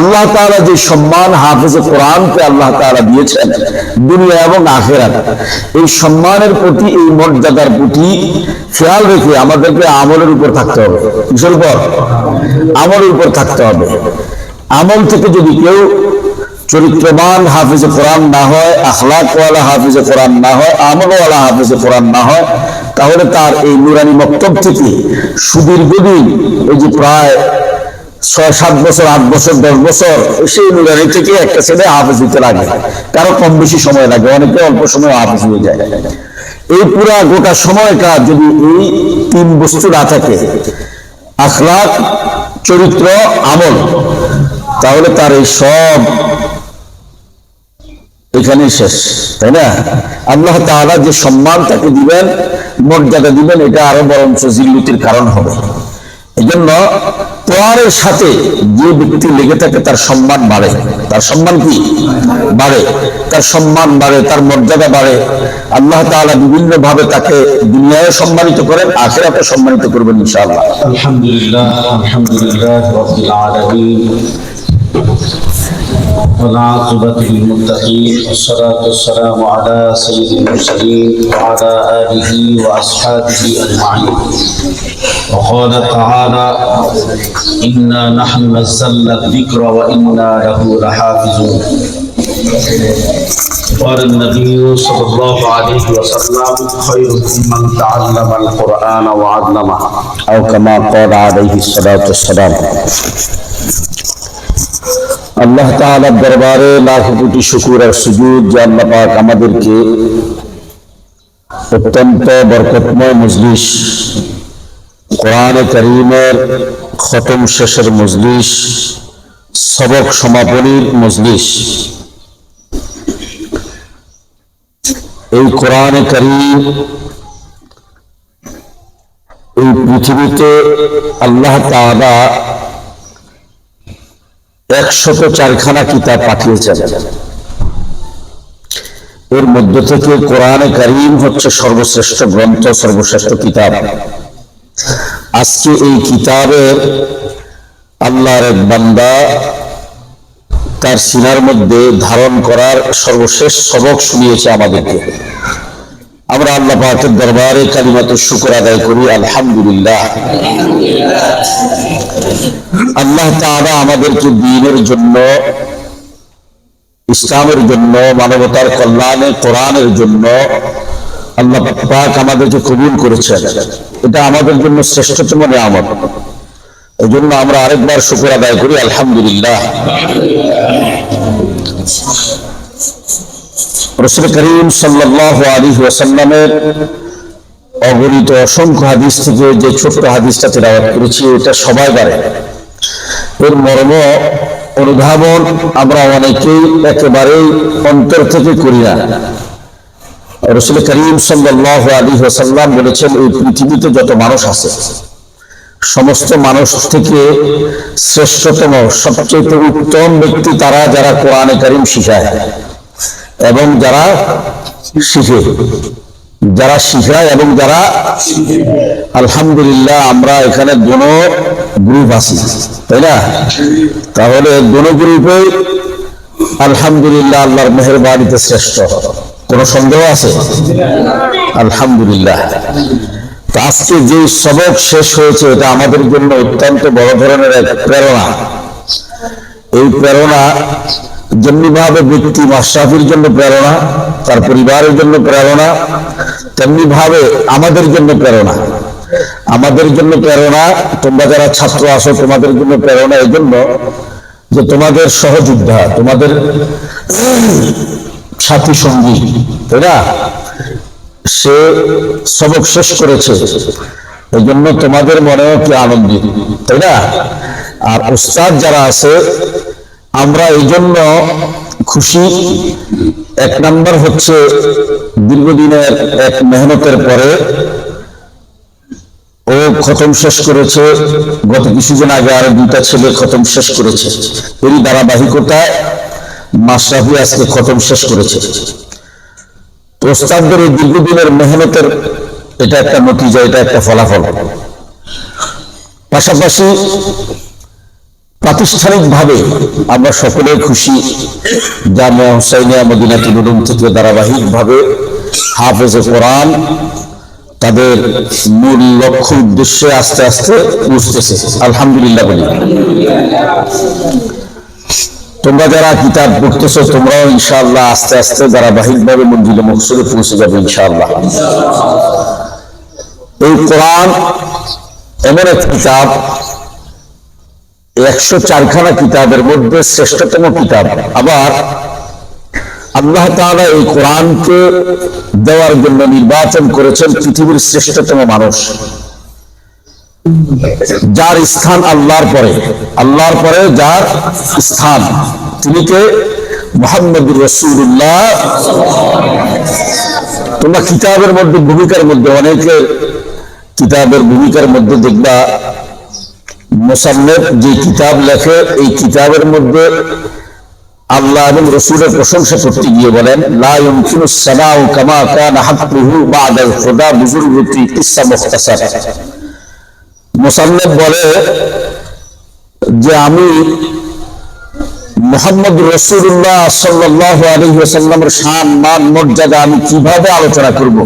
আল্লাহ তাআলা যে সম্মান হাফেজ কোরআনকে আল্লাহ তাআলা দিয়েছেন দুনিয়া এবং আখেরাত, এই সম্মানের প্রতি, এই মর্যাদার প্রতি খেয়াল রেখে আমাদেরকে আমলের উপর থাকতে হবে। কিসের উপর আমলের উপর থাকতে হবে। আমল থেকে যদি কেউ চরিত্রবান হাফিজে কোরআন না হয়, আখলাকওয়ালা হাফিজে কোরআন না হয়, আমলওয়ালা হাফিজে কোরআন না হয়, তাহলে তার এই নুরানি মক্তব থেকে সুদীর্ঘদিন, এই যে প্রায় ছয়, সাত বছর, আট বছর, দশ বছর, সেই নুরানি থেকে একটা ছেলে হাফিজ হতে লাগে। কারও কম বেশি সময় লাগে, অনেকে অল্প সময় হাফিজ হয়ে যায়। এই পুরা গোটা সময়টা যদি এই তিন বস্তু না থাকে, আখলাক, চরিত্র, আমল, তাহলে তার এই সব এখানেই শেষ, তাই না? আল্লাহ তাআলা যে সম্মান তাকে দিবেন, মর্যাদা দিবেন, এটা আরও বরঞ্চ জিল্লুতির কারণ হবে। এই পরের সাথে যে ব্যক্তি লেগে থাকে, তার সম্মান বাড়ে। তার সম্মান কি? বাড়ে। তার সম্মান বাড়ে, তার মর্যাদা বাড়ে। আল্লাহ তাহলে বিভিন্ন ভাবে তাকে দুনিয়ায় সম্মানিত করেন, আখেরাতে সম্মানিত করবেন, ইনশাআল্লাহ। আলহামদুলিল্লাহ আলহামদুলিল্লাহ والعاقبة للمتقين والصلاة والسلام على سيد المرسلين وعلى آله وأصحابه أجمعين. وقال تعالى إنا نحن نزلنا الذكر وإنا له لحافظون. قال النبي صلى الله عليه وسلم خيركم من تعلم القرآن وعلمه. أو كما قال عليه الصلاة والسلام আল্লাহ তাআলার দরবারে লাখ কোটি শুকুর আর সুজুদ যে আল্লাহ পাক আমাদেরকে অত্যন্ত বরকতময় মজলিস, কোরআনে করিমের খতম শেষের মজলিস, সবক সমাপনীর মজলিস। এই কোরআনে করিম এই পৃথিবীতে আল্লাহ তাআলা একশত চারখানা কিতাব পাঠিয়েছেন। এর মধ্য থেকে কোরআনে করিম হচ্ছে সর্বশ্রেষ্ঠ গ্রন্থ, সর্বশ্রেষ্ঠ কিতাব। আজকে এই কিতাবের আল্লাহর এক বান্দা তার সিনার মধ্যে ধারণ করার সর্বশেষ সবক শুনিয়েছে আমাদেরকে। আমরা আল্লাহ দরবারে কালিমাত শুকর আদায় করি, আলহামদুলিল্লাহ। আল্লাহ তাআলা আমাদেরকে দিনের জন্য, ইসলামের জন্য, মানবতার কল্যাণে, কোরআনের জন্য আল্লাহ পাক আমাদেরকে কবুল করেছেন। এটা আমাদের জন্য শ্রেষ্ঠতম নিয়ামত। এই জন্য আমরা আরেকবার শুকর আদায় করি, আলহামদুলিল্লাহ। রসুল করিম সাল্লাহ আলী ওয়াসাল্লামের অগণিত অসংখ্য হাদিস থেকে যে ছোট্ট হাদিসটা তেলাওয়াত করেছি, এটা সবাই পারে এর মর্ম অনুধাবন আমরা অনেকেই একেবারেই অন্তর থেকে করি না। রসুল করিম সাল্লাহ আলী ওয়াসাল্লাম বলেছেন, এই পৃথিবীতে যত মানুষ আছে, সমস্ত মানুষ থেকে শ্রেষ্ঠতম সবচেয়ে উত্তম ব্যক্তি তারা যারা কোরআনে করিম শিখায় এবং যারা শিখে। যারা শিখায় এবং যারা আলহামদুলিল্লাহ আমরা এখানে দোনো গ্রুপ আছি, তাই না? তাহলে দোনো গ্রুপে আলহামদুলিল্লাহ আল্লাহর মেহরবানিতে শ্রেষ্ঠ। কোন সন্দেহ আছে? আলহামদুলিল্লাহ। আজকে যে সবক শেষ হয়েছে, এটা আমাদের জন্য অত্যন্ত বড় ধরনের এক প্রেরণা। এই প্রেরণা যেমনি ভাবে ব্যক্তি মাশরাফির জন্য প্রেরণা, তার পরিবারের জন্য প্রেরণা তেমনি ভাবে আমাদের জন্য প্রেরণা। আমাদের জন্য প্রেরণা, তোমরা যারা ছাত্র আসো তোমাদের জন্য প্রেরণা এই জন্য যে তোমাদের সহযোদ্ধা, তোমাদের সাথী সঙ্গী তাই না? সে সবক শেষ করেছে। এই জন্য তোমাদের মনেও কি আনন্দিত তাই না? আর উস্তাদ যারা আছে আমরা এই জন্য খুশি। এক নাম্বার হচ্ছে দীর্ঘদিনের এক মেহনতের পরে ও খতম শেষ করেছে। গত কিছুদিন আগে আরও দুইটা ছেলে খতম শেষ করেছে। এরই ধারাবাহিকতায় মাশরাফি আজকে খতম শেষ করেছে। ওস্তাদদের এই দীর্ঘদিনের মেহনতের এটা একটা নতিজা, এটা একটা ফলাফল। পাশাপাশি প্রাতিষ্ঠানিকভাবে আমরা সকলে খুশি। জামিয়া হুসাইনিয়া মদিনাতুল উলুম থেকে ধারাবাহিকভাবে হাফেজে কোরআন তাদের মূল লক্ষ্য উদ্দেশ্যে আস্তে আস্তে পৌঁছতেছে আলহামদুলিল্লাহ বলি। তোমরা যারা কিতাব পড়তেছ, তোমরাও ইনশাআল্লাহ আস্তে আস্তে ধারাবাহিকভাবে মঞ্জিলে মকসুদে পৌঁছে যাবে ইনশাআল্লাহ। এই কোরআন এমন এক কিতাব একশো চারখানা কিতাবের মধ্যে শ্রেষ্ঠতম কিতাব। আবার আল্লাহ তাআলা এই কোরআনকে দেওয়ার জন্য নির্বাচন করেছেন পৃথিবীর শ্রেষ্ঠতম মানুষ। যার স্থান আল্লাহর পরে আল্লাহর পরে যার স্থান। তিনি কে? মোহাম্মদ রসুল্লাহ তোমরা কিতাবের মধ্যে ভূমিকার মধ্যে অনেকে কিতাবের ভূমিকার মধ্যে দেখবা মোসান্নেফ যে কিতাব লেখে, এই কিতাবের মধ্যে আল্লাহ এবং রসুলের প্রশংসা করতে গিয়ে বলেন মোসান্নেফ বলে যে, আমি মোহাম্মদ রসুল্লাহ সাল্লাহ আলহিহাসাল্লামের শান মান মর্যাদা আমি কীভাবে আলোচনা করব?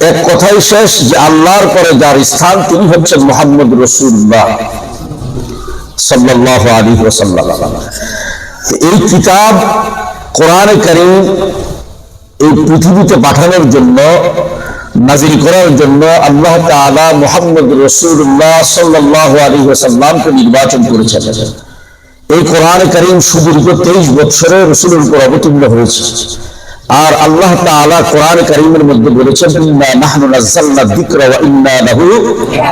এক কথাই শেষ যে আল্লাহর পরে যার স্থান তিনি হচ্ছেন মোহাম্মদ রসুল্লাহ সাল্লাহ আলী ওসাল্লাম এই কিতাব কোরআনে করিম এই পৃথিবীতে পাঠানোর জন্য নাজিল করার জন্য আল্লাহ তাআলা মোহাম্মদ রসুল্লাহ সাল্লাল্লাহু আলাইহি ওয়াসাল্লামকে নির্বাচন করেছেন। এই কোরআন করিম সুদীর্ঘ তেইশ বছরে রসুলের উপর অবতীর্ণ হয়েছে। আর আল্লাহ তাআলা কোরআন কারীমের মধ্যে বলেছেন, ইন্না নাহনু নাযালনা যিকরা ওয়া ইন্না লাহু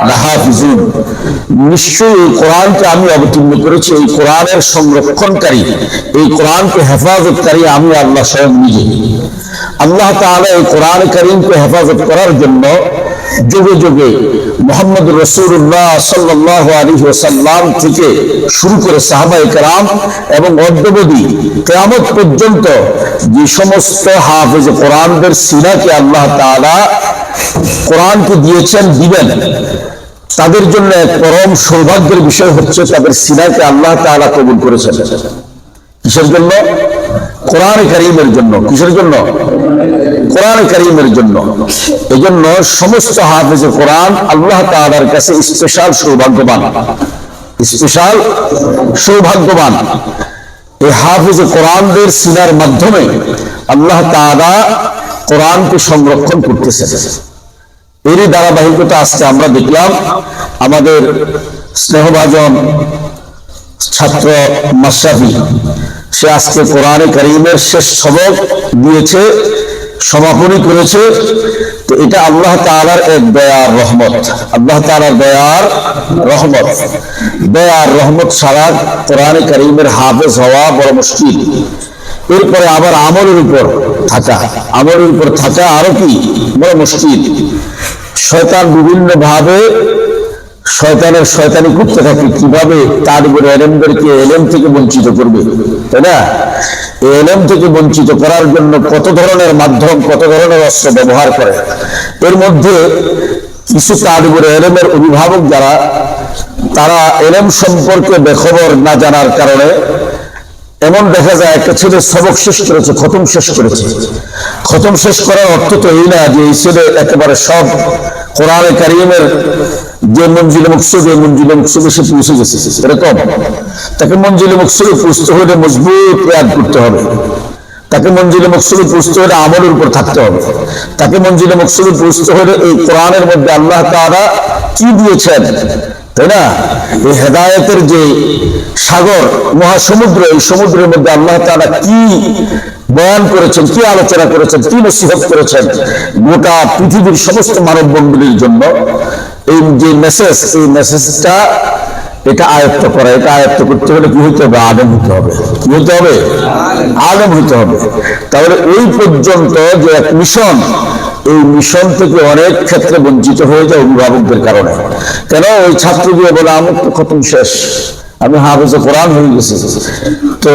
লাহাফিজুন। নিশ্চয়ই কোরআনকে আমি অবতীর্ণ করেছি, এই কোরআনের সংরক্ষণকারী, এই কোরআনকে হেফাজতকারী আমি আল্লাহ স্বয়ং নিজে। আল্লাহ তাআলা এই কোরআন করিমকে হেফাজত করার জন্য যুগে যুগে মোহাম্মদ রসুল্লাহ সাল্লাহ আলী ওসাল্লাম থেকে শুরু করে সাহাবাই কালাম এবং অদ্যবধি কেয়ামত পর্যন্ত যে সমস্ত হাফেজ কোরআনদের সিরাকে আল্লাহ তাআলা কোরআনকে দিয়েছেন, দিবেন, তাদের জন্য এক পরম সৌভাগ্যের বিষয় হচ্ছে তাদের সিরাকে আল্লাহ তাআলা কবুল করেছেন। কিসের জন্য? কোরআন করিমের জন্য। কিসের জন্য? কোরআন করিমের জন্য। এই জন্য সমস্ত হাফেজ কোরআন আল্লাহ তাআলার কাছে স্পেশাল সৌভাগ্যবান। স্পেশাল সৌভাগ্যবান। এই হাফেজ কোরআনদের সিনার মাধ্যমে আল্লাহ তাআলা কোরআনকে সংরক্ষণ করতেছেন। এরই ধারাবাহিকতা আজকে আমরা দেখলাম। আমাদের স্নেহভাজন ছাত্র মাসাফি সে আজকে কোরআনে করিমের শেষ সবক দিয়েছে, সমাপনী করেছে। তো এটা আল্লাহ তাআলার এক দয়ার রহমত। আল্লাহ তাআলার দয়ার রহমত। দয়ার রহমত সারা কোরআনে করিমের হাফেজ হওয়া বড় মুশকিল। এরপরে আবার আমলের উপর থাকা। আমলের উপর থাকা আরও কি? বড় মুশকিল। শয়তান বিভিন্ন ভাবে শয়তানের শয়তানি করতে থাকে, কীভাবে তার উপরে এলেমদেরকে এলেম থেকে বঞ্চিত করবে, তাই না? এলেম থেকে বঞ্চিত করার জন্য কত ধরনের মাধ্যম, কত ধরনের অস্ত্র ব্যবহার করে? এর মধ্যে কিছু তার উপরে এলেমের অভিভাবক যারা, তারা এলেম সম্পর্কে বেখবর না জানার কারণে, এমন দেখা যায় একটা ছেলে সবক শেষ করেছে, খতম শেষ করেছে। খতম শেষ করার অর্থ তো এই না যে এই ছেলে একেবারে সব কোরআনে কারিমের যে মঞ্জিলে মকসুদ, এই মঞ্জিলে মকসুদে সে পৌঁছে গেছে এরকম তাকে মঞ্জিলে মকসুদে পৌঁছতে হলে মজবুত ইয়াদ করতে হবে। তাকে মঞ্জিলে মকসুদে পৌঁছতে হলে আমলের উপর থাকতে হবে। তাকে মঞ্জিলে মকসুদে পৌঁছতে হলে এই কোরআনের মধ্যে আল্লাহ তারা কি দিয়েছেন? তাই না? এই হেদায়তের যে সাগর, মহাসমুদ্র, এই সমুদ্রের মধ্যে আল্লাহ তারা কি বয়ান করেছেন, কি আলোচনা করেছেন, কি নসিহত করেছেন গোটা পৃথিবীর সমস্ত মানব মন্ডলীর জন্য? এই যে মেসেজ এই মেসেজটা এটা আয়ত্ত করা, এটা আয়ত্ত করতে হলে কি হতে হবে? আদম হতে হবে। কি হতে হবে? আদম হতে হবে। তাহলে ওই পর্যন্ত যে এক মিশন এই মিশন থেকে অনেক ক্ষেত্রে বঞ্চিত হয়ে যায় অভিভাবকদের কারণে। কেন? ওই ছাত্র দিয়ে বলে আমার তো খতম শেষ। আমি হাফেজে কোরআন হয়ে গেছি। তো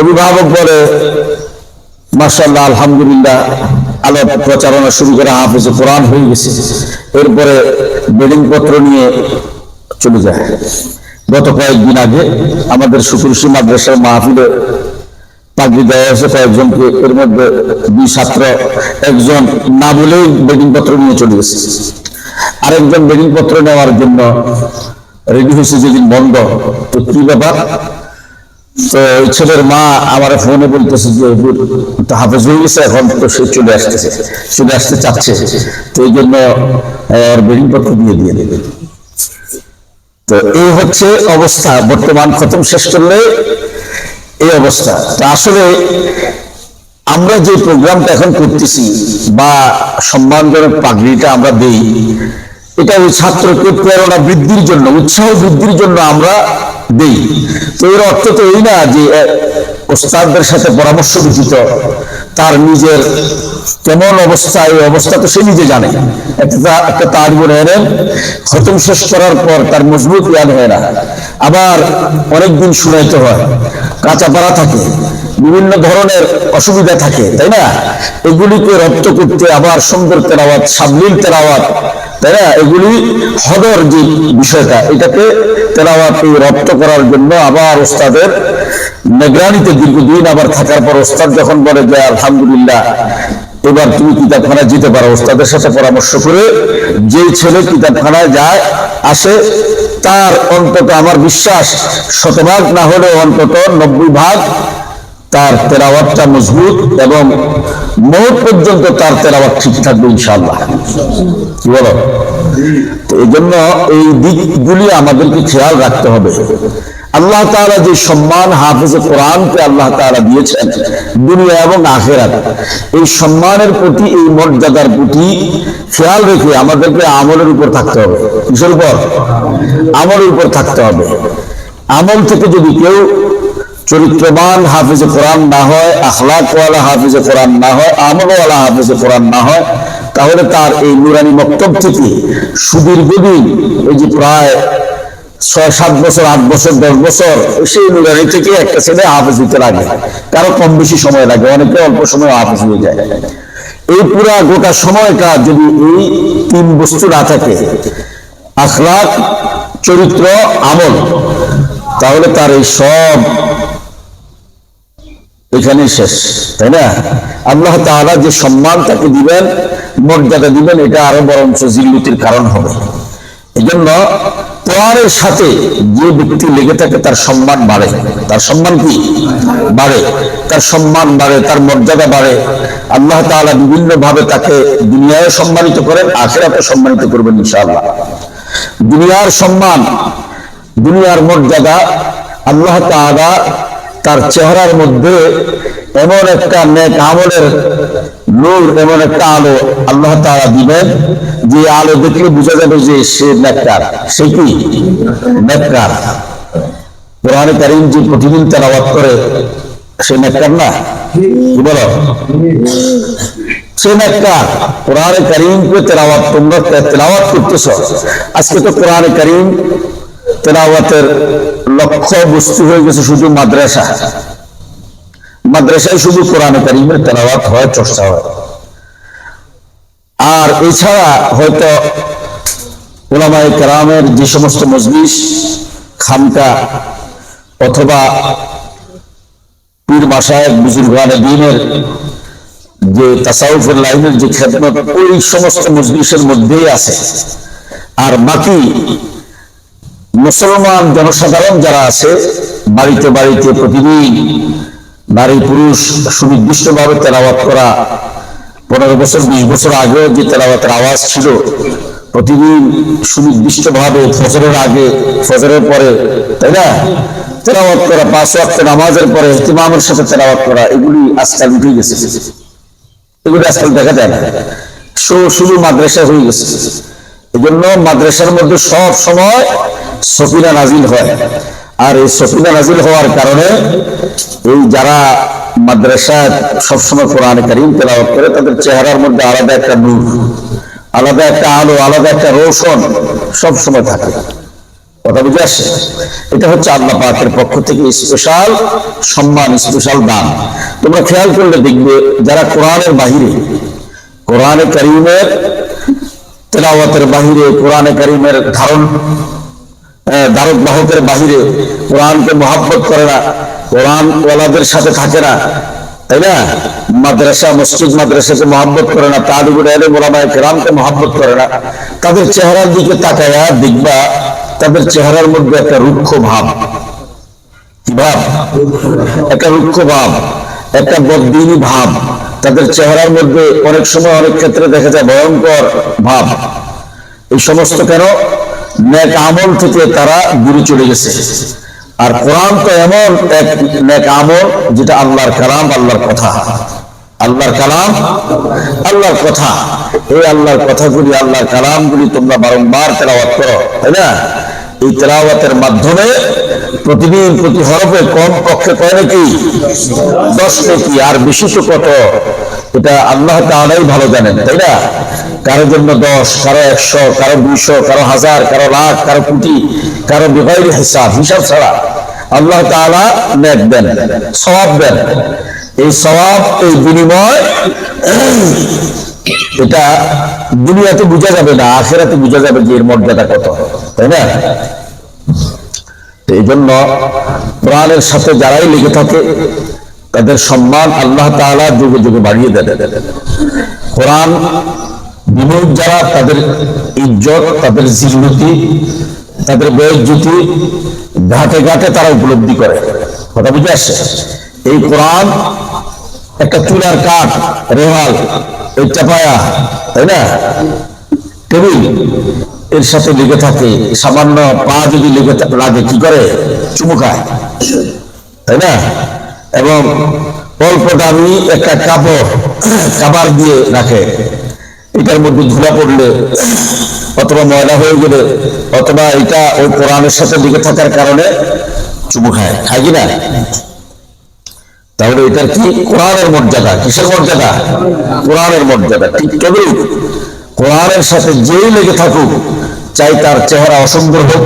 অভিভাবক বলে মার্শাল্লাহ আলহামদুলিল্লাহ আলো প্রচারণা শুরু করে হাফেজে কোরআন হয়ে গেছে। এরপরে বেডিং পত্র নিয়ে চলে যায়। গত কয়েকদিন আগে আমাদের শুকুরশি মাদ্রাসার মাহফিলে চাকরি দেওয়া হয়েছে কয়েকজনকে। এর মধ্যে দুই ছাত্র, একজন না বলেই বেডিং পত্র নিয়ে চলে গেছে। আরেকজন বেডিং পত্র নেওয়ার জন্য রেডি হয়েছে যেদিন বন্ধ। তো কি ব্যাপার? তো ওই ছেলের মা আমার ফোনে বলতেছে যে তো হাফেজ হয়ে গেছে, এখন তো সে চলে আসতেছে, চলে আসতে চাচ্ছে। তো এই জন্য ওর বেডিং পত্র দিয়ে দিয়ে দেবে। তো এই হচ্ছে অবস্থা। বর্তমান খতম শেষ করলে এই অবস্থা। তো আসলে আমরা যে প্রোগ্রামটা এখন করতেছি বা সম্মানজনক পাগড়িটা আমরা দেই, এটা ওই ছাত্রকে প্রেরণা বৃদ্ধির জন্য, উৎসাহ বৃদ্ধির জন্য আমরা দেই। তো এর অর্থ তো এই না যে ওস্তাদদের সাথে পরামর্শ ব্যতীত তার নিজের কেমন অবস্থা, এই অবস্থা তো সে নিজে জানে। একটা একটা তার মনে এনেন খতম শেষ করার পর তার মজবুত ইয়াদ হয় না। আবার অনেকদিন শুনাইতে হয় কাঁচা পাড়া থাকে, বিভিন্ন ধরনের অসুবিধা থাকে, তাই না? এগুলিকে রপ্ত করতে আবার সুন্দর তেরাওয়াত সাবলীল তেরাওয়াত তাই না? এগুলি হদর যে বিষয়টা, এটাকে তেরাওয়াত রপ্ত করার জন্য আবার ওস্তাদের নিগরানিতে দীর্ঘদিন আবার থাকার পর ওস্তাদ যখন বলে যে, আলহামদুলিল্লাহ, এবার তুমি কিতাবখানায় যেতে পারো। ওস্তাদের সাথে পরামর্শ করে যে ছেলে কিতাবখানায় যায়, আসে তার অন্তত আমার বিশ্বাস শতভাগ না হলেও অন্তত নব্বই ভাগ তার তেরাওয়াতটা মজবুত এবং মৌত পর্যন্ত তার তেরাওয়াত ঠিক থাকবে ইনশাল্লাহ কি বলো? এই জন্য এই দিকগুলি আমাদেরকে খেয়াল রাখতে হবে। আল্লাহ তাআলা যে সম্মান হাফিজ কোরআনকে আল্লাহ তাআলা দিয়েছেন দুনিয়া এবং আখেরাত, এই সম্মানের প্রতি, এই মর্যাদার প্রতি খেয়াল রেখে আমাদেরকে আমলের উপর থাকতে হবে। কিসের উপর? আমলের উপর থাকতে হবে। আমল থেকে যদি কেউ চরিত্রবান হাফিজে কোরআন না হয়, আখলাকওয়ালা হাফিজে কোরআন না হয়, আমলওয়ালা হাফিজে কোরআন না হয়, তাহলে তার এই নুরানি মক্তব থেকে সুদীর্ঘদিন, এই যে প্রায় ছয়, সাত বছর, আট বছর, দশ বছর, সেই নুরানি থেকে একটা ছেলে হাফিজ হতে লাগে। কারও কম বেশি সময় লাগে, অনেকে অল্প সময় হাফিজ হয়ে যায়। এই পুরা গোটা সময়টা যদি এই তিন বস্তু না থাকে, আখলাক, চরিত্র, আমল, তাহলে তার এই সব এখানেই শেষ, তাই না? আল্লাহ তাআলা যে সম্মান তাকে দিবেন, মর্যাদা দিবেন, এটা আরও বরঞ্চ জিল্লুতির কারণ হবে। এই কোরআনের সাথে যে ব্যক্তি লেগে থাকে, তার সম্মান বাড়ে। তার সম্মান কি? বাড়ে। তার সম্মান বাড়ে, তার মর্যাদা বাড়ে। আল্লাহ তাআলা বিভিন্ন ভাবে তাকে দুনিয়ায় সম্মানিত করেন আখেরাতে সম্মানিত করবেন, ইনশাআল্লাহ। দুনিয়ার সম্মান, দুনিয়ার মর্যাদা, আল্লাহ তাআলা তার চেহারার মধ্যে এমন একটা নেক আমলের নূর এমন একটা আলো আল্লাহ তাআলা দিবেন। যে আলো দেখলে বোঝা যাবে যে সে নেককার। সে কি? নেককার। কোরআনে কারীম যে প্রতিদিন তেলাওয়াত করে, সে নেককার না? কি বলো? সে কারীমকে তোমরা তেলাওয়াত করতেছ। আজকে তো কোরআনে কারীম তেলাওয়াতের লক্ষ্য বস্তু হয়ে গেছে শুধু মাদ্রাসা। মাদ্রাসায় শুধু কোরআনে কারিমের তেলাওয়াত হয়, চর্চা হয়। আর এছাড়া হয়তো ওলামাই কেরামের যে সমস্ত মজলিস, খানকা অথবা পীর বুজুর্গানে দিনের যে তাসাউফের লাইনের যে খেদমত, ওই সমস্ত মজলিসের মধ্যেই আছে। আর বাকি মুসলমান জনসাধারণ যারা আছে, বাড়িতে বাড়িতে প্রতিদিন নারী পুরুষ সুনির্দিষ্ট সুনির্দিষ্টভাবে তেলাওয়াত করা। পনেরো বছর, বিশ বছর আগেও যে তেলাওয়াতের আওয়াজ ছিল, প্রতিদিন সুনির্দিষ্টভাবে ফজরের আগে, ফজরের পরে, তাই না? তেলাওয়াত করা, পাঁচ ওয়াক্ত নামাজের পরে ইতিমামের সাথে তেলাওয়াত করা, এগুলি আজকাল উঠে গেছে। এগুলি আজকাল দেখা যায় না। শুধু মাদ্রাসা হয়ে গেছে। এই জন্য মাদ্রাসার মধ্যে সব সময় সফিনা নাজিল হয়। আর এই সফিনা নাজিল হওয়ার কারণে এই যারা মাদ্রাসায় সবসময় কোরআন কারিম তেলাওয়াত করে, তাদের চেহারার মধ্যে আলাদা একটা নূর, আলাদা একটা আলো, আলাদা একটা রোশন সবসময় থাকে। কথা বুঝে আসছে? এটা হচ্ছে আল্লাহ পাকের পক্ষ থেকে স্পেশাল সম্মান, স্পেশাল দান। তোমরা খেয়াল করলে দেখবে, যারা কোরআনের বাহিরে, কোরআনে করিমের তেলাওয়াতের বাহিরে কোরআনে কারিমের ধারণ ধারক বাহকের বাহিরে কোরআনকে মহাব্বত করে না কোরআন ওয়ালাদের সাথে থাকে না, তাই না? মাদ্রাসা, মসজিদ, মাদ্রাসাকে মহাব্বত করে না, তালিবুল আলম ওলামায় কেরামকে মহাব্বত করে না। তাদের চেহারার দিকে তাকায়া দেখবা, তাদের চেহারার মধ্যে একটা রুক্ষ ভাব। কি ভাব? একটা রুক্ষ ভাব, একটা বদিনী ভাব। তাদের চেহারার মধ্যে অনেক সময় অনেক ক্ষেত্রে দেখা যায় ভয়ঙ্কর ভাব। এই সমস্ত কেন? নেক আমল থেকে তারা দূরে চলে গেছে। আর কোরআন তো এমন এক নেক আমল যেটা আল্লাহর কালাম, আল্লাহর কথা। আল্লাহর কালাম, আল্লাহর কথা। এই আল্লাহর কথাগুলি, আল্লাহর কালামগুলি তোমরা বারংবার তেলাওয়াত করো, তাই না? এই তেলাওয়াতের মাধ্যমে প্রতিদিন প্রতি হরফে কম পক্ষে কয় নাকি? দশ নাকি? আর বেশি তো কত? এটা আল্লাহ তাআলাই ভালো জানেন, তাই না? কারও জন্য দশ, কারও একশো, কারও দুইশো, কারও হাজার, কারও লাখ, কারও কোটি, কারও বেগাইরি হিসাব হিসাব ছাড়া আল্লাহ তাআলা নেক দেন, সওয়াব দেন। এই সওয়াব, এই বিনিময়, এটা দুনিয়াতে বোঝা যাবে না, আখেরাতে বোঝা যাবে যে এর মর্যাদা কত, তাই না? এই জন্য প্রাণের সাথে যারাই লেগে থাকে তাদের সম্মান আল্লাহ তাআলা যুগে যুগে বাড়িয়ে দেন। কোরআন বিমুখ যারা, তাদের ইজ্জত, তাদের জিল্লতি তাদের বয়োজ্যোতি ঘাটে ঘাটে তারা উপলব্ধি করে। কথা বুঝে আসছে? এই কোরআন একটা চুলার কাঠ রেহাল এই চাপায়া, তাই না? টেবিলের সাথে লেগে থাকে, সামান্য পা যদি লেগে লাগে, কি করে? চুমু খায়। তাই না? এবং অল্প দামি একটা কাপড়, কাবার দিয়ে রাখে। এটার মধ্যে ধুলা পড়লে অথবা ময়লা হয়ে গেলে অথবা এটা ওই কোরআনের সাথে লেগে থাকার কারণে চুমু খায়। খায় কি না? তাহলে এটার কি? কোরআনের মর্যাদা। কিসের মর্যাদা? কোরআনের মর্যাদা। ঠিক তবেই কোরআনের সাথে যেই লেগে থাকুক চাই তার চেহারা অসুন্দর হোক,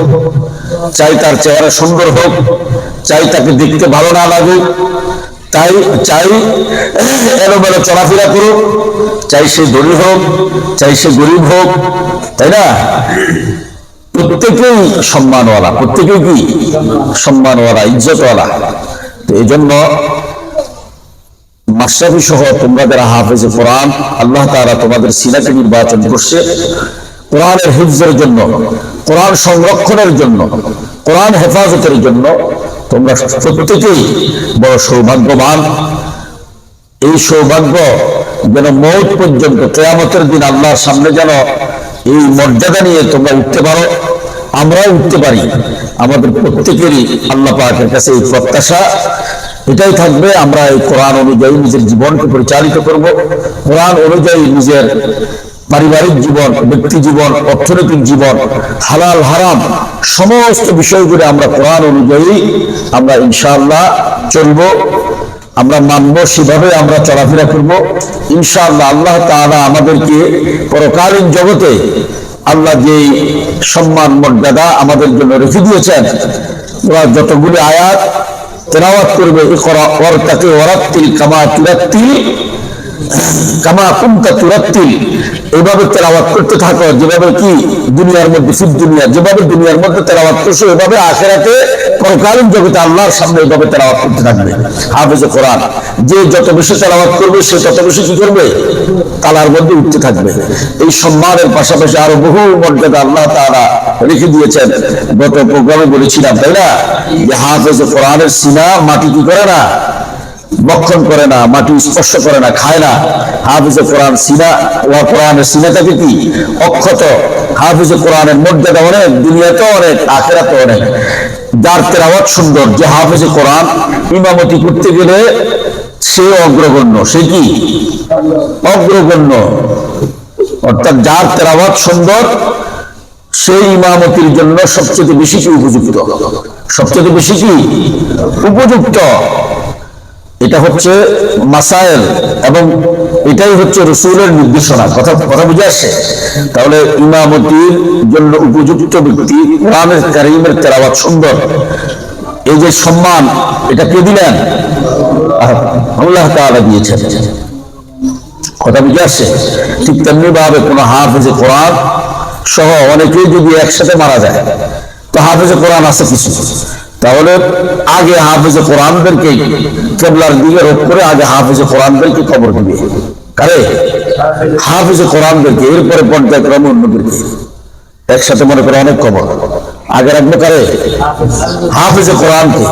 চাই তার চেহারা সুন্দর হোক, চাই তাকে দেখতে ভালো না লাগুক, তাই, চাই এলোমেলো চলাফেরা করুক, চাই সে ধনী হোক, চাই সে গরিব হোক, তাই না? প্রত্যেকেই সম্মানওয়ালা, প্রত্যেকেই কি? সম্মানওয়ালা, ইজ্জতওয়ালা। তো এই জন্য মাশরাফি সহ তোমরা যারা হাফেজ কোরআন, আল্লাহ তাআলা তোমাদের সিনাকে নির্বাচন করছে কোরআনের হিফজের জন্য, কোরআন সংরক্ষণের জন্য, কোরআন হেফাজতের জন্য তোমরা প্রত্যেকেই বড় সৌভাগ্যবান। এই সৌভাগ্য যেন মৌত পর্যন্ত, কেয়ামতের দিন আল্লাহর সামনে যেন এই মর্যাদা নিয়ে তোমরা উঠতে পারো। আমরাও উঠতে পারি। আমাদের প্রত্যেকেরই আল্লাহ পাকের কাছে এই প্রত্যাশা। এটাই থাকবে, আমরা এই কোরআন অনুযায়ী নিজের জীবনকে পরিচালিত করব। কোরআন অনুযায়ী নিজের পারিবারিক জীবন, ব্যক্তি জীবন, অর্থনৈতিক জীবন, হালাল, হারাম, সমস্ত বিষয়গুলো আমরা কোরআন অনুযায়ী আমরা ইনশাআল্লাহ চলবো। আমরা মানব সেভাবে আমরা চলাফেরা করব। ইনশাআল্লাহ আল্লাহ তাআলা আমাদেরকে পরকালীন জগতে আল্লাহ যে সম্মান, মর্যাদা আমাদের জন্য রেখে দিয়েছেন, ওরা যতগুলি আয়াত তেলাওয়াত করবে, ইকরা ওয়ারতাকি ওয়ারাত্তিল কামা তুরাত্তিল যে যত বেশি করবে, সে তত বেশি কি করবে? তালার মধ্যে উঠতে থাকবে। এই সম্মানের পাশাপাশি আরও বহু মর্যাদা আল্লাহ তাআলা রেখে দিয়েছেন। গত প্রোগ্রামে বলেছিলাম, তাই না? যে হাফেজে কোরআনের সিনা মাটি কি করে না? বক্ষণ করে না, মাটি স্পর্শ করে না, খায় না। হাফিজে কোরআন সিনা ও কোরআনের সিনাটাকে কি অক্ষত। হাফিজে কোরআনের মর্যাদা অনেক দুনিয়াতে অনেক আখেরাতে অনেক। যার তেরাওয়াত সুন্দর, যে হাফিজে কোরআন ইমামতি করতে গেলে সে অগ্রগণ্য। সে কি? অগ্রগণ্য। অর্থাৎ যার তেরাওয়াত সুন্দর, সেই ইমামতির জন্য সবচেয়ে বেশি কি উপযুক্ত? সবচেয়ে বেশি কি? উপযুক্ত। এটা হচ্ছে মাসায়েল এবং এটাই হচ্ছে রসুলের নির্দেশনা। কথা কথা বুঝে আসছে? তাহলে ইমামতির জন্য উপযুক্ত ব্যক্তি কোরআনের কারিমের তেলাওয়াত সুন্দর। এই যে সম্মান, এটা কে দিলেন? আল্লাহ তাআলা দিয়েছেন। কথা বুঝে আসছে? ঠিক তেমনি ভাবে কোন হাফেজে কোরআন সহ অনেকেই যদি একসাথে মারা যায়, তো হাফেজে কোরআন আছে কিছু। তাহলে আগে হাফেজে কোরআনদেরকে কেবলার দিকে রোধ করে আগে হাফেজে কোরআনদেরকে খবর দিবে। কারে? হাফেজে কোরআনদেরকে, এরপরে পর্যায়ক্রমে অন্যদেরকে একসাথে মনে করে অনেক খবর আগে রাখব কারে? হাফেজে কোরআনকে।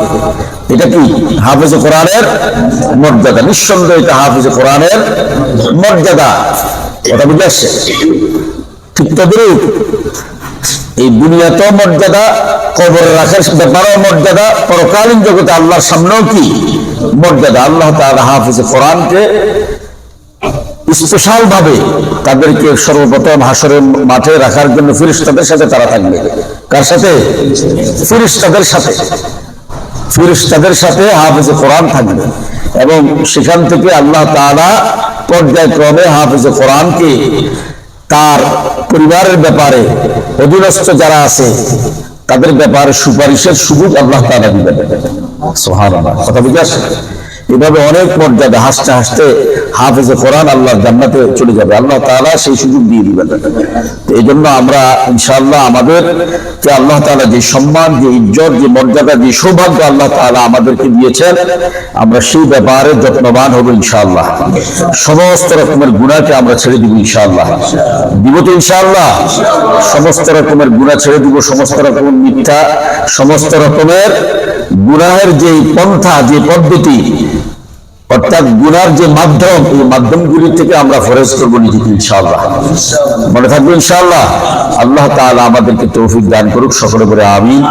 এটা কি? হাফেজে কোরআনের মর্যাদা। নিঃসন্দেহে এটা হাফেজে কোরআনের মর্যাদা। কথা বুঝে আসছে? ঠিক তদ্রুপ। এই দুনিয়াতেও মর্যাদা কবর রাখার ব্যাপারেও মর্যাদা, পরকালীন জগতে আল্লাহর সামনেও কি মর্যাদা? আল্লাহ তাআলা হাফিজে কোরআনকে স্পেশাল ভাবে তাদেরকে সর্বপ্রথম হাসরের মাঠে রাখার জন্য ফিরিস্তাদের সাথে তারা থাকবে। কার সাথে? ফিরিস্তাদের সাথে। ফিরিস্তাদের সাথে হাফিজে কোরআন থাকবে। এবং সেখান থেকে আল্লাহ তাআলা পর্যায়ক্রমে হাফিজে কোরআনকে তার পরিবারের ব্যাপারে অধীনস্থ যারা আছে তাদের ব্যাপারে সুপারিশের সুযোগ আল্লাহ তারা দিবেন। কথা বুঝে আসে এভাবে অনেক মর্যাদা, হাসতে হাসতে হাফেজে কোরআন আল্লাহ জান্নাতে চলে যাবে। আল্লাহ তাআলা সেই সুযোগ দিয়ে দিবেন। এই জন্য আমরা ইনশাআল্লাহ আমাদের যে আল্লাহ তাআলা যে সম্মান, যে ইজ্জত, যে মর্যাদা, যে সৌভাগ্য আল্লাহ তাআলা আমাদেরকে দিয়েছেন, আমরা সেই ব্যাপারে যত্নবান হব ইনশাআল্লাহ। সমস্ত রকমের গুণাকে আমরা ছেড়ে দিব ইনশাআল্লাহ। দিব তো ইনশাআল্লাহ। সমস্ত রকমের গুণা ছেড়ে দিব, সমস্ত রকমের মিথ্যা, সমস্ত রকমের গুনাহের যে পন্থা, যে পদ্ধতি অর্থাৎ গুনার যে মাধ্যম, এই মাধ্যমগুলি থেকে আমরা ফরেজ করব নিজেকে, ইনশাআল্লাহ। মনে থাকবে ইনশাল্লাহ আল্লাহ তাআলা আমাদেরকে তৌফিক দান করুক, সকলে করে আমিন।